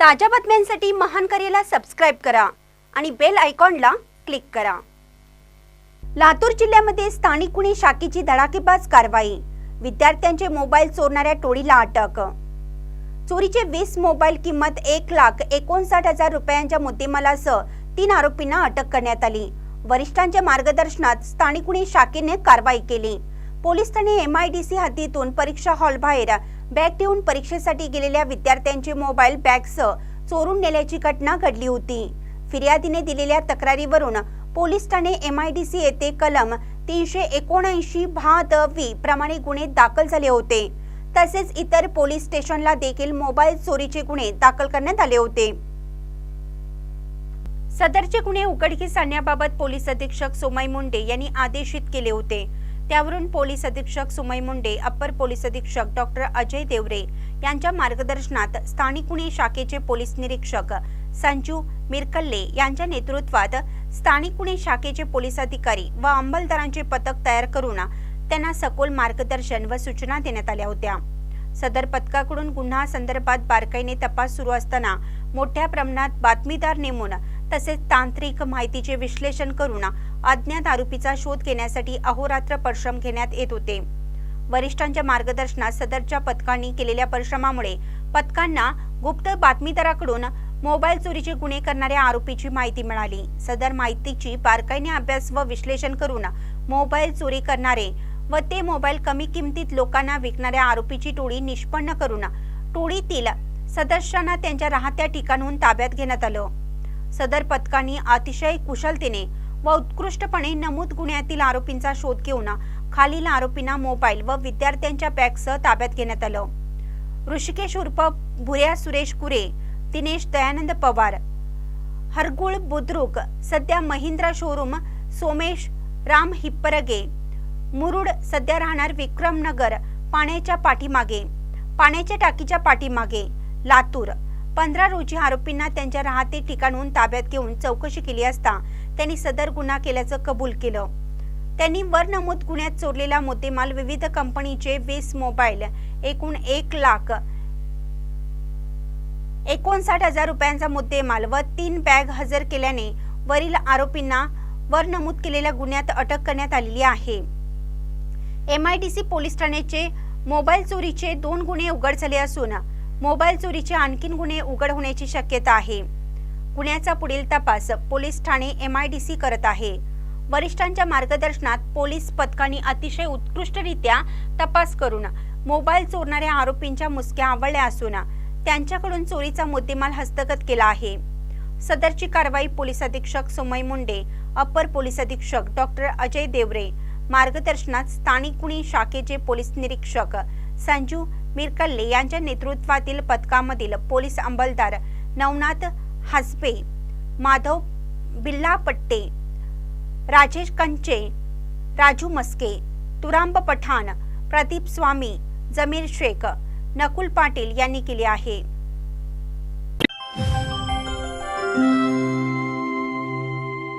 ताज्या बातम्यांसाठी महान करेला सबस्क्राईब करा आणि बेल आयकॉनला क्लिक करा. लातूर जिल्ह्यामध्ये स्थानिक गुन्हे शाखेची धडाकेबाज कारवाई. विद्यार्थ्यांचे मोबाईल चोरणाऱ्या टोळीला अटक. चोरीचे वीस मोबाईल किंमत एक लाख एकोणसाठ हजार रुपयांच्या मुद्देमालासह तीन आरोपींना अटक करण्यात आली. वरिष्ठांच्या मार्गदर्शनात स्थानिक गुन्हे शाखेने कारवाई केली. पोलीस ठाणे सी हद्दीतून परीक्षा हॉल बाहेर. बॅग ठेवून परीक्षेसाठी गेलेल्या विद्यार्थ्यांचे मोबाईल बॅगसह चोरून नेल्याची घटना घडली होती. फिर्यादीने दिलेल्या तक्रारीवरून पोलीस ठाणे एम आय डी सी येथे कलम तीनशे एकोणऐंशी भा द वी प्रमाणे गुन्हे दाखल झाले होते. तसेच इतर पोलीस स्टेशनला देखील मोबाईल चोरीचे गुन्हे दाखल करण्यात आले होते. सदरचे गुन्हे उघडकीस आणण्याबाबत पोलीस अधीक्षक सोमय मुंडे यांनी आदेशित केले होते. त्यावरून पोलीस अधीक्षक सुमय मुंडे अप्पर पोलीस अधीक्षक डॉक्टर अजय देवरे यांच्या मार्गदर्शनात स्थानिक गुन्हे शाखेचे पोलीस निरीक्षक संजू मिरकल्ले यांच्या नेतृत्वात स्थानिक गुन्हे शाखेचे पोलीस अधिकारी व अंमलदारांचे पथक तयार करून त्यांना सखोल मार्गदर्शन व सूचना देण्यात आल्या होत्या. सदर पथकाकडून गुन्हा संदर्भात बारकाईने तपास सुरू असताना मोठ्या प्रमाणात बातमीदार नेमून तसेच तांत्रिक माहितीचे विश्लेषण करून अज्ञात आरोपीचा शोध घेण्यासाठी अहोरात्र परिश्रम घेण्यात येत होते. वरिष्ठांच्या मार्गदर्शनात सदरच्या पथकांनी केलेल्या परिश्रमामुळे पथकांना गुप्त बातमीदाराकडून मोबाईल चोरीचे गुन्हे करणाऱ्या आरोपीची माहिती मिळाली. सदर माहितीची बारकाईने अभ्यास व विश्लेषण करून मोबाईल चोरी करणारे व ते मोबाईल कमी किमतीत लोकांना विकणाऱ्या आरोपीची टोळी निष्पन्न करून टोळीतील सदस्यांना त्यांच्या राहत्या ठिकाणहून ताब्यात घेण्यात आलं. सदर पथकांनी अतिशय कुशलतेने व उत्कृष्टपणे नमूद गुन्ह्यातील आरोपींचा शोध घेऊन खालील आरोपींना मोबाईल व विद्यार्थ्यांच्या बॅगसह ताब्यात घेण्यात आलं. ऋषिकेश उर्फ भुऱ्या सुरेश कुरे दिनेश दयानंद पवार हरगुळ बुद्रुक सध्या महिंद्रा शोरूम सोमेश राम हिप्परगे मुरुड सध्या राहणार विक्रमनगर पाण्याच्या पाठीमागे पाण्याच्या टाकीच्या पाठीमागे लातूर. पंधरा रोजी आरोपींना त्यांच्या राहते ठिकाणहून ताब्यात घेऊन चौकशी केली असता त्यांनी सदर गुन्हा केल्याचं कबूल केलं. त्यांनी वर नमूद गुन्ह्यात चोरलेला मुद्देमाल विविध कंपनीचे वीस मोबाईल एकूण एक लाख एकोणसाठ हजार रुपयांचा मुद्देमाल व तीन बॅग हजर केल्याने वरील आरोपींना वर नमूद केलेल्या गुन्ह्यात अटक करण्यात आलेली आहे. एमआयडीसी पोलीस ठाण्याचे मोबाईल चोरीचे दोन गुन्हे उघड झाले असून मोबाईल चोरीचे आणखीन गुन्हे उघड होण्याची शक्यता आहे. गुन्ह्याचा पुढील तपास पोलीस ठाणे एमआयडीसी करत आहे. वरिष्ठांच्या मार्गदर्शनात पोलीस पथकांनी अतिशय उत्कृष्टरित्या तपास करून मोबाईल चोरणाऱ्या आरोपींच्या मुसक्या आवळल्या असून त्यांच्याकडून चोरीचा मुद्देमाल हस्तगत केला आहे. सदरची कारवाई पोलीस अधीक्षक सुमय मुंडे अपर पोलीस अधीक्षक डॉक्टर अजय देवरे मार्गदर्शनात स्थानिक गुन्हे शाखेचे पोलीस निरीक्षक संजू मिरकल्ले यांच्या नेतृत्वातील पथकामधील पोलीस अंमलदार नवनाथ हसबे माधव बिल्लापट्टे राजेश कंचे राजू मस्के तुरांब पठाण प्रदीप स्वामी जमीर शेख नकुल पाटील यांनी केले आहे.